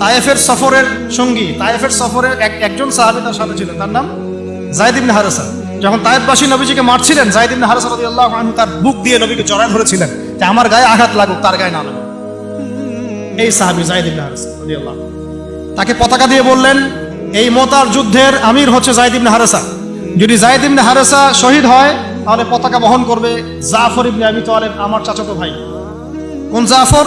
তায়েফের সফরের সঙ্গী, তায়েফের সফরের এক একজন সাহাবী তার সাথে ছিলেন। তার নাম জায়েদ ইবনে হারেসা। যখন তায়েফবাসী নবীজিকে মারছিলেন জায়েদ ইবনে হারেসা রাদিয়াল্লাহু আনহু তার বুক দিয়ে নবীকে জড়ায় ধরেছিলেন যে আমার গায়ে আঘাত লাগুক, তার গায়ে না লাগুক। এই সাহাবী জায়েদ ইবনে হারেসা রাদিয়াল্লাহু তাকে পতাকা দিয়ে বললেন, এই মোতার যুদ্ধের আমির হচ্ছে জায়দ ইবনে হারেসা। যদি জায়দ ইবনে হারেসা শহীদ হয়, তাহলে পতাকা বহন করবে জাফর ইবনে আবি তালেব, আমার চাচাতো ভাই। কোন জাফর?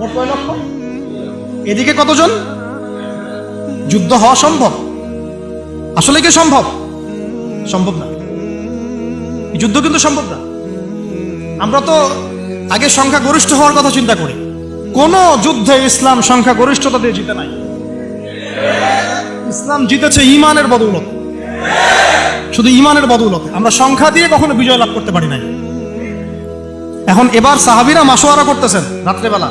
মোট কয় লক্ষ? এদিকে কতজন? যুদ্ধ হওয়া সম্ভব? আসলে কি সম্ভব? সম্ভব না। যুদ্ধ কিন্তু সম্ভব না। আমরা তো আগে সংখ্যা গরিষ্ঠ হওয়ার কথা চিন্তা করি। কোন যুদ্ধে ইসলাম সংখ্যা গরিষ্ঠতা দিয়ে জিতে নাই। ইসলাম জিতেছে ইমানের বদৌলত। শুধু ইমানের বদৌলতে। আমরা সংখ্যা দিয়ে কখনো বিজয় লাভ করতে পারি নাই। এখন এবার সাহাবিরা মাসোয়ারা করতেছেন, রাত্রেবেলা।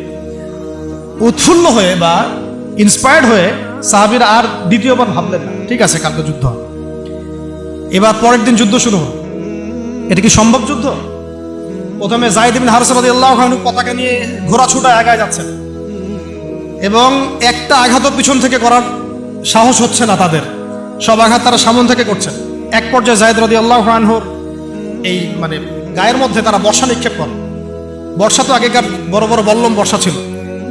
উৎফুল্ল হয়ে বা ইন্সপায়ার্ড হয়ে সাহাবিরা আর দ্বিতীয়বার ভাবলেন না। ঠিক আছে, কালকে যুদ্ধ এবার পরের দিন যুদ্ধ শুরু হলো এটা কি সম্ভব যুদ্ধ? প্রথমে জাহিদ বিন হারসাবাদ আল্লাহ পতাকা নিয়ে ঘোড়া ছুটা এগায় যাচ্ছেন। এবং একটা আঘাতও পিছন থেকে করার সাহস হচ্ছে না তাদের। সব আঘাত তারা সামন থেকে করছেন। এক পর্যায়ে জায়দ রদি আল্লাহ আনহুর এই মানে গায়ের মধ্যে তারা বর্ষা নিক্ষেপ করে। বর্ষা তো আগেকার বড় বড় বল্লম বর্ষা ছিল।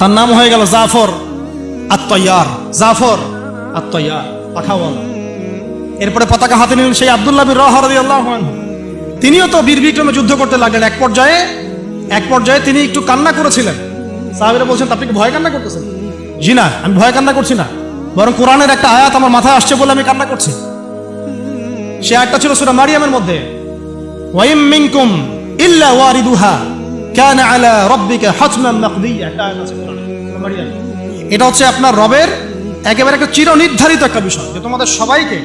তার নাম হয়ে গেল জাফর আত্ময়ার। জাফর আত্ময়ার, পাখাওয়ালা। এরপরে পতাকা হাতে নিলেন সেই আবদুল্লাহ বিন তিনিও তো বীর বিক্রমে যুদ্ধ করতে লাগলেন। এক পর্যায়ে এক পর্যায়ে তিনি একটু কান্না করেছিলেন। সাহাবীরা বলছেন আপনি কি ভয় কান্না করতেছেন? জি না, আমি ভয় কান্না করছি না। বরং কোরআনের একটা আয়াত আমার মাথায় আসছে বলে আমি কান্না করছি। সে আয়াতটা ছিল সূরা মারিয়ামের মধ্যে। ওয়াইম মিনকুম ইল্লা ওয়ারিদুহা। কানা আলা রাব্বিকা হাতমান মাকদিয়া। এটা হচ্ছে আপনার রবের একেবারে একটা চিরনির্ধারিত একটা বিষয় যে তোমাদের সবাইকে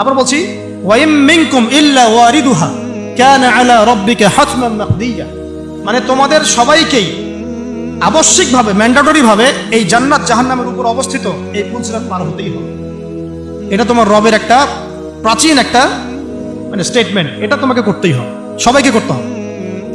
আবার বলছি, ওয়াইম মিনকুম ইল্লা ওয়ারিদুহা, কানা আলা রাব্বিকা হাতমান মাকদিয়া। মানে তোমাদের সবাইকেই আবশ্যিকভাবে ম্যান্ডাটরি ভাবে এই জান্নাত জাহান্নামের উপর অবস্থিত এই পুলসিরাত পার হতেই হবে। এটা তোমার রবের একটা প্রাচীন একটা মানে স্টেটমেন্ট এটা তোমাকে করতেই হবে। সবাইকে করতে হবে।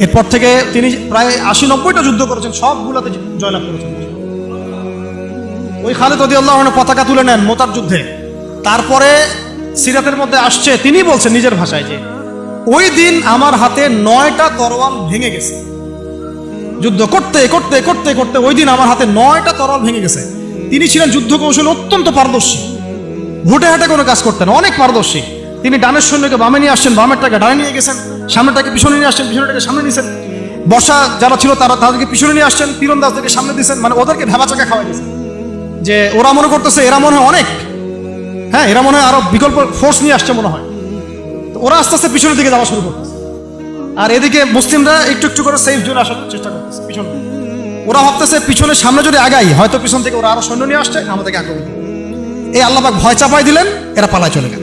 এরপর থেকে তিনি প্রায় আশি নব্বইটা যুদ্ধ করেছেন, সবগুলোতে জয়লাভ করেছেন। ওই খালেদ রদিউল্লাহ পতাকা তুলে নেন মোতার যুদ্ধে। তারপরে সিরাতের মধ্যে আসছে, তিনি বলছেন নিজের ভাষায় যে, ওই দিন আমার হাতে নয়টা তরোয়াল ভেঙে গেছে। যুদ্ধ করতে করতে করতে করতে ওই দিন আমার হাতে নয়টা তরল ভেঙে গেছে। তিনি ছিলেন যুদ্ধ কৌশল অত্যন্ত পারদর্শী। ভুটে হাটে কোনো কাজ করতেন, অনেক পারদর্শী। তিনি ডানের সৈন্যকে বামে নিয়ে আসছেন বামেরটাকে ডানে নিয়ে গেছেন সামনেটাকে পিছনে নিয়ে আসছেন পিছনেটাকে সামনে নিয়েছেন বর্ষা যারা ছিল তারা তাদেরকে পিছনে নিয়ে আসছেন, তীরন্দাজদেরকে সামনে দিয়েছেন মানে ওদেরকে ভেবা চাকা খাওয়াই দিয়েছেন। যে ওরা মনে করতেছে, এরা মনে হয় অনেক। হ্যাঁ এরা মনে হয় আরও বিকল্প ফোর্স নিয়ে আসছে মনে হয়। তো ওরা আস্তে আস্তে পিছনের দিকে যাওয়া শুরু করতেছে। আর এদিকে মুসলিমরা একটু একটু করে সেফ জোনে আসার চেষ্টা করতেছে, পিছন ওরা ভাবতেছে পিছনে সামনে যদি আগাই, হয়তো পিছন থেকে ওরা আরও সৈন্য নিয়ে আসছে, আমাদেরকে করবে। এই আল্লাহবাক ভয় চাপাই দিলেন, এরা পালায় চলে গেল।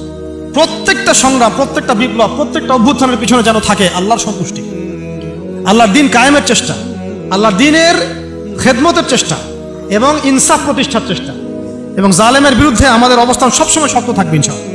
প্রত্যেকটা সংগ্রাম, প্রত্যেকটা বিপ্লব, প্রত্যেকটা অভ্যুত্থানের পিছনে যেন থাকে আল্লাহর সন্তুষ্টি। আল্লাহর দিন কায়েমের চেষ্টা, আল্লাহর দিনের খেদমতের চেষ্টা এবং ইনসাফ প্রতিষ্ঠার চেষ্টা। এবং জালেমের বিরুদ্ধে আমাদের অবস্থান সবসময় শক্ত থাকবে, ইনশাআল্লাহ।